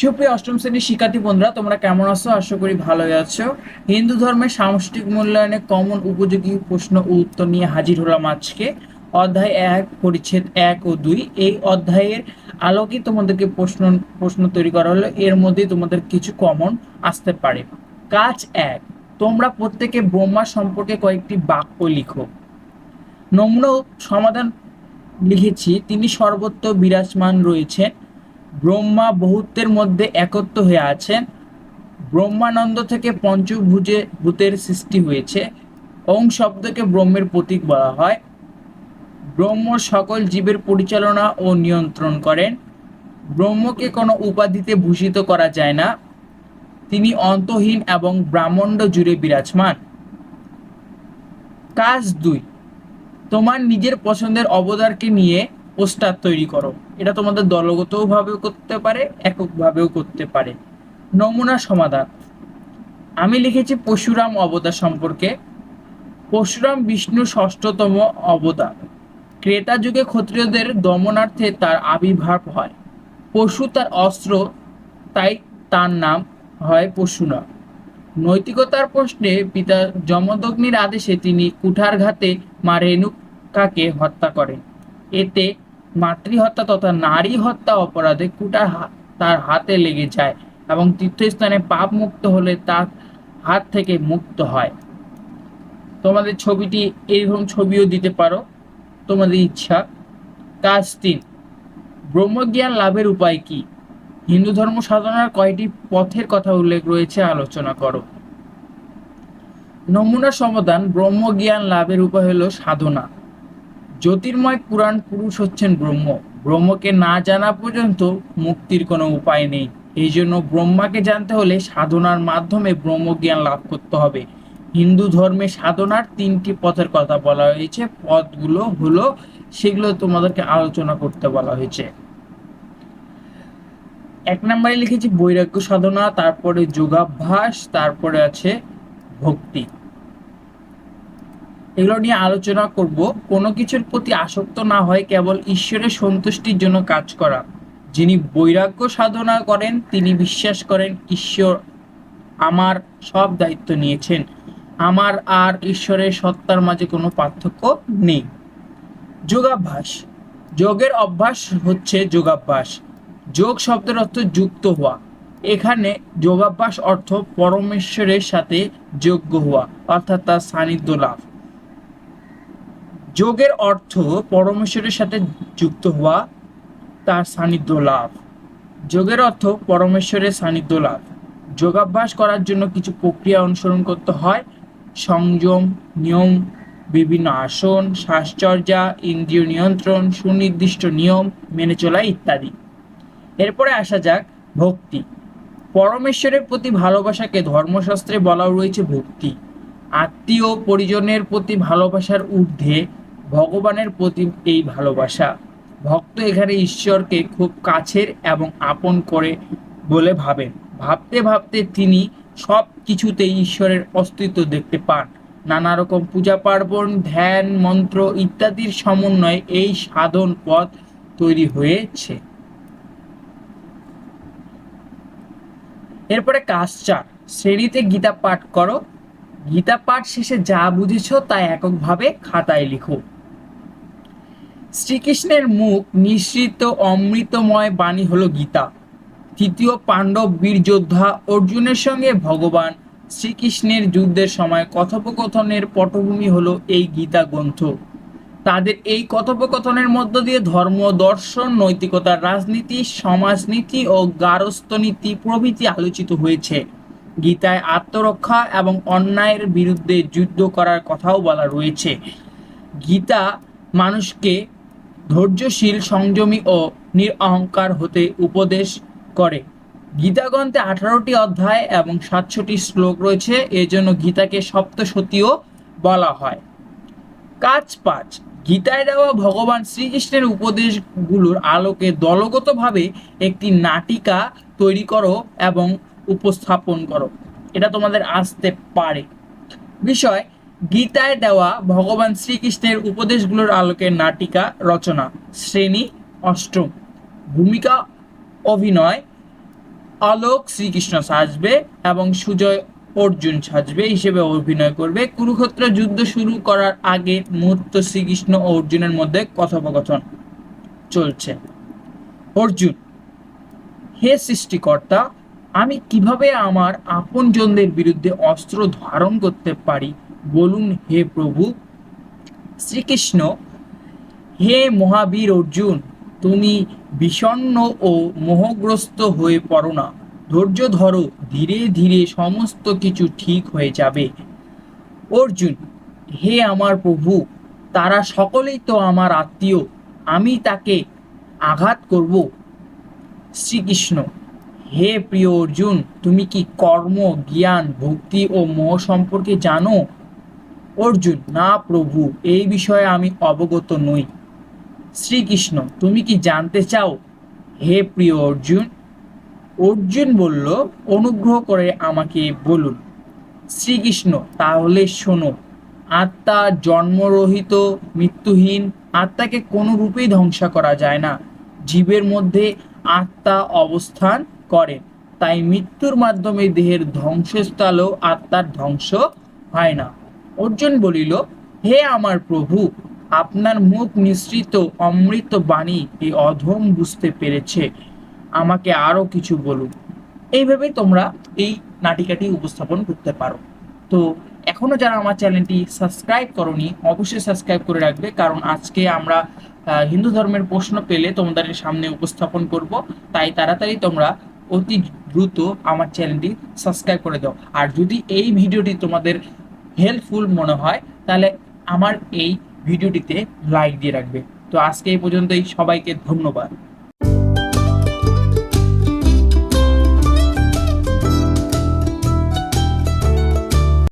সুপ্রিয় অষ্টম শ্রেণির শিক্ষার্থী বন্ধুরা, তোমরা কেমন আছো? আশা করি ভালোই আছো। হিন্দু ধর্মের সামষ্টিক মূল্যায়নে কমন উপযোগী প্রশ্ন ও উত্তর নিয়ে হাজির হলাম আজকে। অধ্যায় এক, পরিচ্ছেদ এক ও দুই। এই অধ্যায়ের আলোকে তোমাদেরকে প্রশ্ন প্রশ্ন তৈরি করা হলো। এর মধ্যে তোমাদের কিছু কমন আসতে পারে। কাজ এক, তোমরা প্রত্যেকে ব্রহ্মা সম্পর্কে কয়েকটি বাক্য লিখো। নমুনা সমাধান লিখেছি। তিনি সর্বত্র বিরাজমান রয়েছেন। ব্রহ্মা বহুত্বের মধ্যে একত্র হয়ে আছেন। ব্রহ্মানন্দ থেকে পঞ্চভুজে ভূতের সৃষ্টি হয়েছে। ওং শব্দকে ব্রহ্মের প্রতীক বলা হয়। ব্রহ্ম সকল জীবের পরিচালনা ও নিয়ন্ত্রণ করেন। ব্রহ্মকে কোনো উপাধিতে ভূষিত করা যায় না। তিনি অন্তহীন এবং ব্রাহ্মণ্ড জুড়ে বিরাজমান। কাজ দুই। তোমার নিজের পছন্দের অবতারকে নিয়ে পোস্টার তৈরি করো। এটা তোমাদের দলগতভাবেও করতে পারে, এককভাবেও করতে পারে। নমুনা সমাধান। আমি লিখেছি পশুরাম অবতার সম্পর্কে। পরশুরাম বিষ্ণুর ষষ্ঠতম অবতার। ক্রেতা যুগে ক্ষত্রিয়দের দমনার্থে তার আবির্ভাব হয়। পশু তার অস্ত্র, তাই তার নাম হয় পশুরা নৈতিকতার প্রশ্নে পিতা যমদগ্নির আদেশে তিনি কুঠারঘাতে মা রেণুকাকে হত্যা করেন। এতে মাতৃহত্যা তথা নারী হত্যা অপরাধে কুটার তার হাতে লেগে যায় এবং তীর্থস্থানে পাপ মুক্ত হলে তার হাত থেকে মুক্ত হয়। তোমাদের ছবিটি এরকম ছবিও দিতে পারো। তোমাদের ইচ্ছা। কাজ তিন। ব্রহ্মজ্ঞান লাভের উপায় কি? হিন্দু ধর্ম সাধনার কয়টি পথের কথা উল্লেখ রয়েছে, আলোচনা করো। নমুনা সমাধান ব্রহ্মজ্ঞান লাভের উপায় হলো সাধনা। জ্যোতির্ময় পুরাণ পুরুষ হচ্ছেন ব্রহ্ম। ব্রহ্মকে না জানা পর্যন্ত মুক্তির কোনো উপায় নেই। এই জন্য ব্রহ্মাকে জানতে হলে সাধনার মাধ্যমে ব্রহ্মজ্ঞান লাভ করতে হবে। হিন্দু ধর্মে সাধনার তিনটি পথের কথা বলা হয়েছে। পথগুলো হলো, সেগুলো তোমাদেরকে আলোচনা করতে বলা হয়েছে। এক নম্বরে লিখেছি বৈরাগ্য সাধনা, তারপরে যোগাভ্যাস, তারপরে আছে ভক্তি। এগুলো নিয়ে আলোচনা করব। কোনো কিছুর প্রতি আসক্ত না হয় কেবল ঈশ্বরের সন্তুষ্টির জন্য কাজ করা। যিনি বৈরাগ্য সাধনা করেন, তিনি বিশ্বাস করেন, ঈশ্বর আমার সব দায়িত্ব নিয়েছেন। আমার আর ঈশ্বরের সত্তার মাঝে কোনো পার্থক্য নেই। যোগাভ্যাস। যোগের অভ্যাস হচ্ছে যোগাভ্যাস। যোগ শব্দের অর্থ যুক্ত হওয়া। এখানে যোগাভ্যাস অর্থ পরমেশ্বরের সাথে যোগ্য হওয়া, অর্থাৎ তার সান্নিধ্য লাভ। যোগের অর্থ পরমেশ্বরের সাথে যুক্ত হওয়া, তার সান্নিধ্য লাভ। যোগের অর্থ পরমেশ্বরের সান্নিধ্য লাভ। যোগাভ্যাস করার জন্য কিছু প্রক্রিয়া অনুসরণ করতে হয়। সংযম, নিয়ম, বিভিন্ন আসন শ্বাসচর্যা ইন্দ্রিয় নিয়ন্ত্রণ, সুনির্দিষ্ট নিয়ম মেনে চলা ইত্যাদি। এরপরে আসা যাক ভক্তি। পরমেশ্বরের প্রতি ভালোবাসাকে ধর্মশাস্ত্রে বলা রয়েছে ভক্তি। আত্মীয় পরিজনের প্রতি ভালোবাসার ঊর্ধ্বে ভগবানের প্রতি এই ভালোবাসা। ভক্ত এখানে ঈশ্বরকে খুব কাছের এবং আপন করে বলে ভাবেন। ভাবতে ভাবতে তিনি সব কিছুতেই ঈশ্বরের অস্তিত্ব দেখতে পান। নানা রকম পূজা পার্বণ, ধ্যান, মন্ত্র ইত্যাদির সমন্বয়ে এই সাধন পথ তৈরি হয়েছে। এরপরে কাজ চার শ্রেণীতে গীতা পাঠ করো। গীতা পাঠ শেষে যা বুঝেছ তা এককভাবে খাতায় লিখো। শ্রীকৃষ্ণের মুখ নিঃসৃত অমৃতময় বাণী হলো গীতা। তৃতীয় পাণ্ডব বীর যোদ্ধা অর্জুনের সঙ্গে ভগবান শ্রীকৃষ্ণের যুদ্ধের সময় কথোপকথনের পটভূমি হলো এই গীতা গ্রন্থ। তাদের এই কথোপকথনের মধ্য দিয়ে ধর্ম, দর্শন, নৈতিকতা, রাজনীতি, সমাজনীতি ও গারস্থনীতি প্রভৃতি আলোচিত হয়েছে। গীতায় আত্মরক্ষা এবং অন্যায়ের বিরুদ্ধে যুদ্ধ করার কথাও বলা রয়েছে। গীতা মানুষকে ধৈর্যশীল, সংযমী ও নিরহংকার হতে উপদেশ করে। গীতা গ্রন্থে আঠারোটি অধ্যায় এবং সাতশোটি শ্লোক রয়েছে, এজন্য গীতাকে সপ্তশতীও বলা হয়। কাজ পাঁচ, গীতায় দেওয়া ভগবান শ্রীকৃষ্ণের উপদেশগুলোর আলোকে দলগতভাবে একটি নাটিকা তৈরি করো এবং উপস্থাপন করো। এটা তোমাদের আসতে পারে। বিষয় গীতায় দেওয়া ভগবান শ্রীকৃষ্ণের উপদেশগুলোর আলোকে নাটিকা, রচনা, শ্রেণি, অষ্টম। ভূমিকা, অভিনয়, আলোক শ্রীকৃষ্ণ সাজবে এবং সুজয় অর্জুন সাজবে হিসেবে অভিনয় করবে। কুরুক্ষেত্র যুদ্ধ শুরু করার আগে মুহূর্ত শ্রীকৃষ্ণ ও অর্জুনের মধ্যে কথোপকথন চলছে। অর্জুন, হে সৃষ্টিকর্তা, আমি কীভাবে আমার আপনজনদের বিরুদ্ধে অস্ত্র ধারণ করতে পারি? বলুন হে প্রভু। শ্রীকৃষ্ণ, হে মহাবীর অর্জুন, তুমি বিষণ্ণ ও মোহগ্রস্ত হয়ে পড়ো না। ধৈর্য ধরো, ধীরে ধীরে সমস্ত কিছু ঠিক হয়ে যাবে। অর্জুন, হে আমার প্রভু, তারা সকলেই তো আমার আত্মীয়, আমি তাকে আঘাত করব। শ্রীকৃষ্ণ, হে প্রিয় অর্জুন, তুমি কি কর্ম, জ্ঞান, ভক্তি ও মোহ সম্পর্কে জানো? অর্জুন, না প্রভু, এই বিষয়ে আমি অবগত নই। শ্রীকৃষ্ণ, তুমি কি জানতে চাও? হে প্রিয় অর্জুন অর্জুন বলল, অনুগ্রহ করে আমাকে বলুন। শ্রীকৃষ্ণ, তাহলে শোনো, আত্মা জন্মরহিত, মৃত্যুহীন, আত্মাকে কোনো রূপেই ধ্বংস করা যায় না। জীবের মধ্যে আত্মা অবস্থান করে, তাই মৃত্যুর মাধ্যমে দেহের ধ্বংসস্থলেও আত্মার ধ্বংস হয় না। অর্জুন বলিল, হে আমার প্রভু, আপনার মুখ নিঃসৃত অমৃত বাণী এই অধম বুঝতে পেরেছে। আমাকে আরও কিছু বলুন। এইভাবে তোমরা এই নাটিকাটি উপস্থাপন করতে পারো। তো এখনও যারা আমার চ্যানেলটি সাবস্ক্রাইব করনি, অবশ্যই সাবস্ক্রাইব করে রাখবে, কারণ আজকে আমরা হিন্দু ধর্মের প্রশ্ন পেলে তোমাদের সামনে উপস্থাপন করব। তাই তাড়াতাড়ি তোমরা অতি দ্রুত আমার চ্যানেলটি সাবস্ক্রাইব করে দাও। আর যদি এই ভিডিওটি তোমাদের হেল্পফুল মনে হয়, তাহলে আমার এই ভিডিওটিতে লাইক দিয়ে রাখবে। তো আজকে এই পর্যন্তই, সবাইকে ধন্যবাদ।